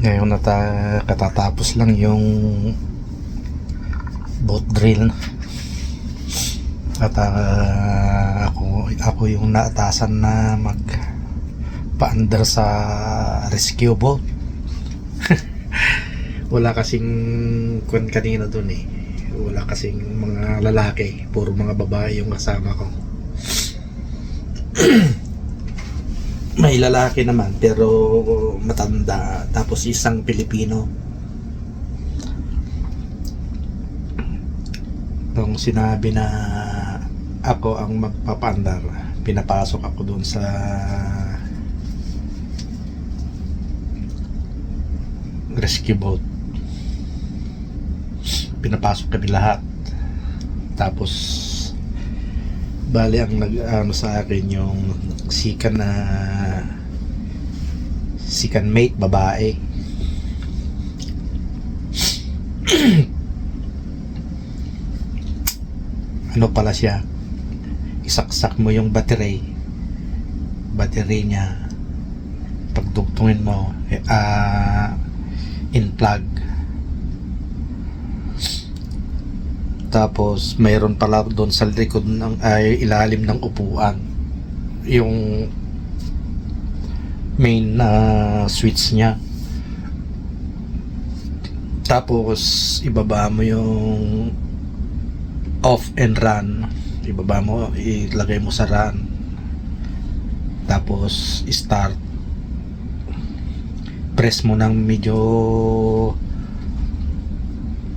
Ngayon nata katatapos lang yung boat drill. At ah, ako, ako yung naatasan na mag paandar sa rescue boat. Wala kasing kwan kanina dun eh. Wala kasing mga lalaki. Puro mga babae yung kasama ko. may lalaki naman pero matanda. Tapos isang Pilipino. Nung sinabi na ako ang magpapandar pinapasok ako doon sa rescue boat. Pinapasok kami lahat. Tapos bali ang nag ano sa akin yung sikan na sikan mate babae. Ano pala siya? Isaksak mo yung battery battery niya. Pagdugtungin mo eh, ah in plug. Tapos mayroon pala doon sa likod ng ay ilalim ng upuan. Yung main na switch niya. Tapos ibaba mo yung off and run. Ibaba mo ilagay mo sa run. Tapos start. Press mo ng medyo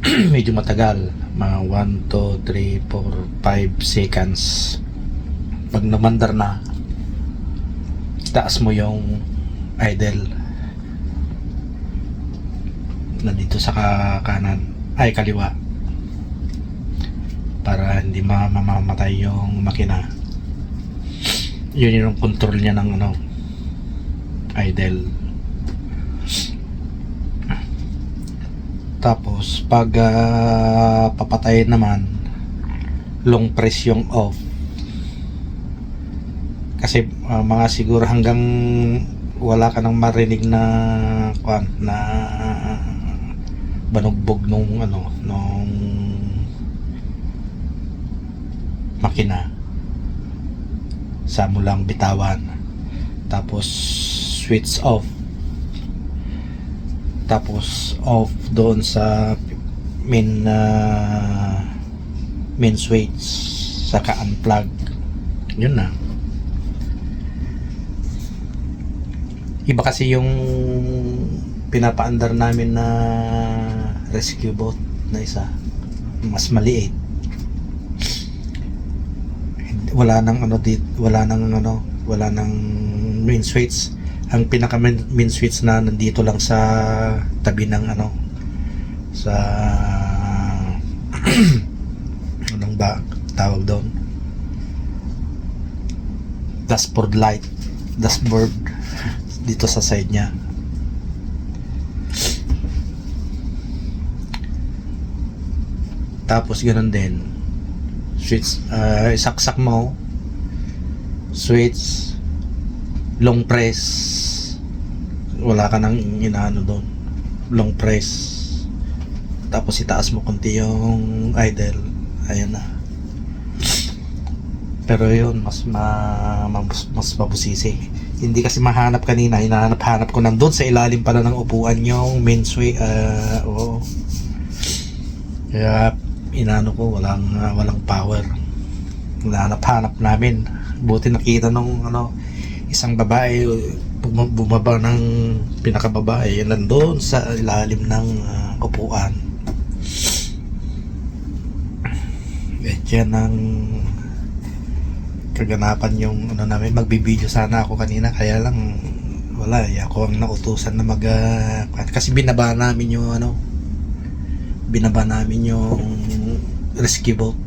medyo matagal. Mga 1, 2, 3, 4, 5 seconds. Pag namandar na taas mo yung idle. Na dito sa ka- kanan ay kaliwa. Para hindi ma- mamamatay yung makina. Yun yung control niya ng ano idle. Tapos pag ah, papatayin naman long press yung off kasi ah, mga siguro hanggang wala ka nang marinig na kwan na banugbog nung ano nung makina. Sa mo lang bitawan. Tapos switch off. Tapos off doon sa main uh, main switch saka unplug. Yun na iba kasi yung pinapaandar namin na rescue boat na isa. Mas maliit. Wala nang ano dit wala nang ano wala nang main switch. Ang pinaka main switch na nandito lang sa tabi ng ano sa anong ba tawag doon? Dashboard light dashboard dito sa side niya. Tapos ganun din. Switch uh, isaksak mo. Switch long press. Wala ka nang inaano doon. Long press. Tapos itaas mo konti yung idle. Ayan na. Pero yun mas ma, mas, mas mabusisi hindi kasi mahanap kanina hinahanap-hanap ko nandun sa ilalim pala ng upuan yung main sway uh, oo. Kaya inano ko walang ah, walang power. Hinahanap-hanap namin. Buti nakita nung ano isang babae bum- bumaba ng pinakababae nandun sa ilalim ng ah, upuan. Yan ang kaganapan yung ano namin magbibideo sana ako kanina. Kaya lang wala eh, ako ang nautusan na mag ah, kasi binaba namin yung ano binaba namin yung rescue boat